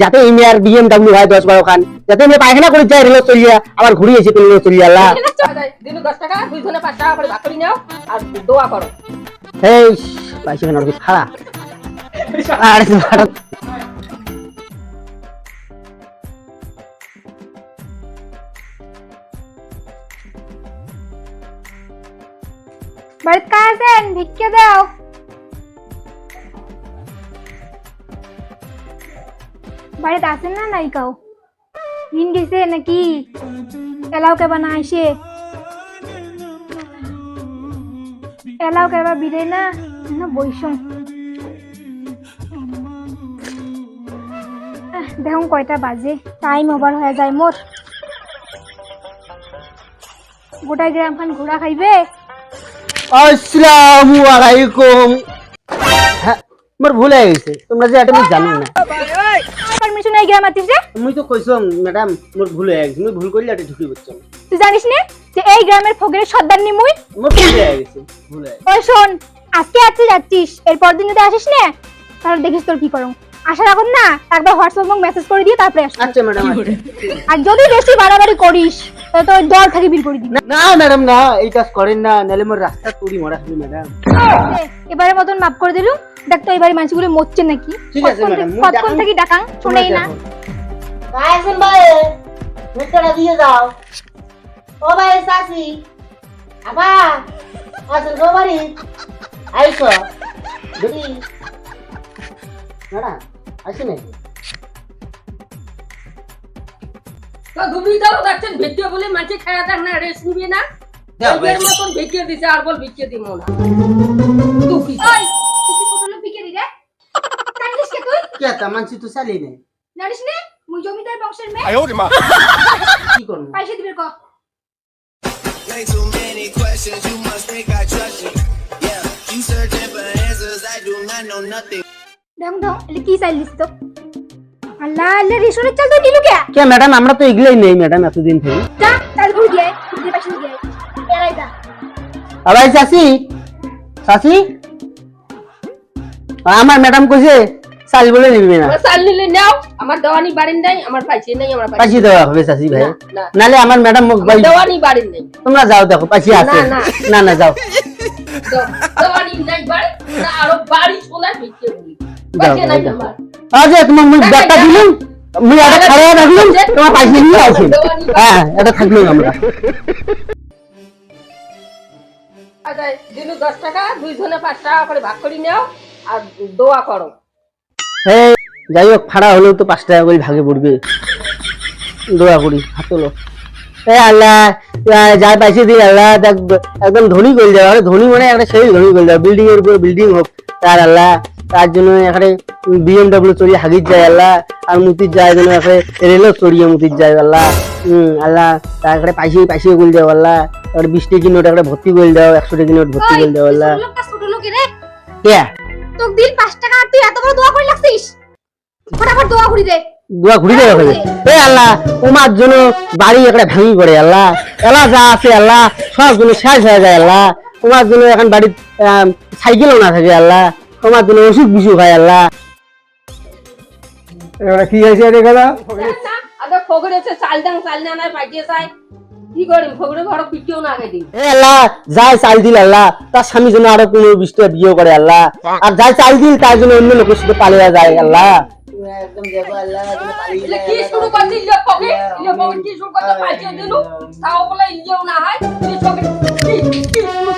যাতে মেয়ের বিএমডাব্লিউ হয় দশ বারো খান। যাতে মেয়ে পায়খানা করে যায় রেলো চলিয়া আবার ঘুরিয়ে এসে পেলে চলিয়া আল্লাহ। দিনু দশ টাকা দুইজনে পাঁচ টাকা করে ভাগ নাও আর দোয়া করো। এই পাইছে কেন ওরকম খাড়া আরে বাড়িতে কাজ ভিক্ষে দাও। বাড়িতে আছেন না নাই কাউ গেছে নাকি এলাও কেবা না আইসে? এলাও কেবা বিদে না? আহ, দেখুন কয়টা বাজে? টাইম ওভার হয়ে যায় মোর। গোটা গ্রাম খান ঘোড়া খাইবে? আসসালামু আলাইকুম। হ্যাঁ মোর ভুল হয়ে গেছে। তোমরা যে এটা আমি জানো না। এই গ্রাম আতিস যে? মুই তো কইছো ম্যাডাম মোর ভুল হয়ে গেছে মুই ভুল করলে এটা ঢুকি করছ তুই জানিস নে যে এই গ্রামের ফকিরের সর্দার নি মুই? মোর ভুল হয়ে গেছে ভুল হয়ে। ওই শোন আজকে আজকে যাচ্ছিস এরপর দিন যদি আসিস না? তাহলে দেখিস তোর কি করো আসার এখন না একবার হোয়াটসঅ্যাপ এবং মেসেজ করে দিয়ে তারপরে আসবি। আচ্ছা ম্যাডাম আর যদি বেশি বাড়াবাড়ি করিস তাহলে তোর দল থেকে বের করে দিবি। না ম্যাডাম না এই কাজ করেন না নাহলে মোর রাস্তা তুড়ি মরা হবে ম্যাডাম এবারে মতন মাফ করে দিলু দেখ তো এবারে মানুষগুলো মরছে নাকি? কতক্ষণ থেকে- ডাকাং? শোনেই না। আইসেন ভাই মিটারটা দিয়ে যাও। ও ভাই সাসি আপা আসেন গো বাড়ি আইসো। দেখি ম্যাডাম আসি নাকি? তো দুবি দাও দেখছেন ভিডিও বলে মাঝে খায়া দেখ না? রেস্ট নিবি না মতন ভিডিও দিছে আর বল ভিডিও দিব না। তুই কি কান্দিস কে তুই কে তা মানছি তো চালি নাই। নে মুই জমিদার বংশের মেয়ে। কি করব? পয়সা দিবে ক। Way too many questions, you must think I trust you. Yeah, you searching for answers, I do not know nothing. দেখুন তো এলে কি চাইলিস তো? আল্লাহ আল্লাহ রেশনের চাল তো নিলু কে? কে ম্যাডাম আমরা তো এগুলোই নেই ম্যাডাম এতদিন থেকে যা চাল ঘুরে দিয়ে ঘুরে পাশে দিয়ে এরাই যা। আবার চাষি চাষি আমার ম্যাডাম কইছে চাল বলে নিবি না। চাল নিলে নাও আমার দেওয়ানি বাড়ির নাই আমার পাইছে নাই আমার পাইছে দেওয়া হবে চাষি ভাই। নালে আমার ম্যাডাম আমার দেওয়ানি বাড়ির নাই। তোমরা যাও দেখো পাইছি আছে। না, না। যাও। দেওয়ানি নাই বাড়ি না আরও বাড়ি শোনায় ভিডিও বলি? পাইছে নাই যাও। আমার। আজ তোমার মুই ব্যাগটা দিলাম মুই এটা খাড়া রাখলাম তোমার পাইছি নিয়ে আসি। হ্যাঁ এটা থাকলাম আমরা। দিনু দশ টাকা দুইজনে পাঁচ টাকা করে ভাগ করে নাও আর দোয়া করো। যাই হোক ফাড়া হলেও তো পাঁচ টাকা করে ভাগে পড়বে। দোয়া করি হাত তোলো। এ আল্লাহ যা পাইছে দিন আল্লাহ একদম ধনী করে যাও আরে ধনী মানে একটা সেই ধনী করে যাও বিল্ডিং এর উপরে বিল্ডিং হোক তার আল্লাহ তার জন্য এখানে বিএমডব্লিউ চড়িয়ে হাগির যায় আল্লাহ আর মুতির যায় যেন এখানে রেলও চড়িয়ে মুতির যায় আল্লাহ। হম আল্লাহ তার এখানে পাইসে পাইসে করে দাও আল্লাহ। আর বিশ টাকি নোট একটা ভর্তি করে দাও একশো টাকি নোট ভর্তি করে দাও আল্লাহ। কে? তোক দিন 5 টাকা আর তুই এত বড় দোয়া করে লাগছিস ফটাফট দোয়া করি দে। দোয়া ঘুরি দেওয়া হবে এ আল্লাহ তোমার জন্য বাড়ি একটা ভাঙি পড়ে আল্লাহ। এলা যা আছে আল্লাহ সব জন্য শেষ হয়ে যায় আল্লাহ। তোমার জন্য এখন বাড়ির সাইকেলও না থাকে আল্লাহ। তোমার জন্য অসুখ বিসুখ হয় আল্লাহ। এবারে কি হয়েছে রে গেলা? আগে ফগড়ে চাল দাং চাল না পাইছে চাই কি করি ফগড়ে ঘর পিটিও না আগে দিন এ আল্লাহ যাই চাল দিল আল্লাহ। তার স্বামী জন্য আরও কোনো বিষ্ণু বিয়ে করে আল্লাহ। আর যাই চাল দিল তার জন্য অন্য লোকের সাথে পালিয়ে যায় আল্লাহ। একদম দেখো কি শুরু কি শুরু করতে তাও বলে না হয় কি শুরু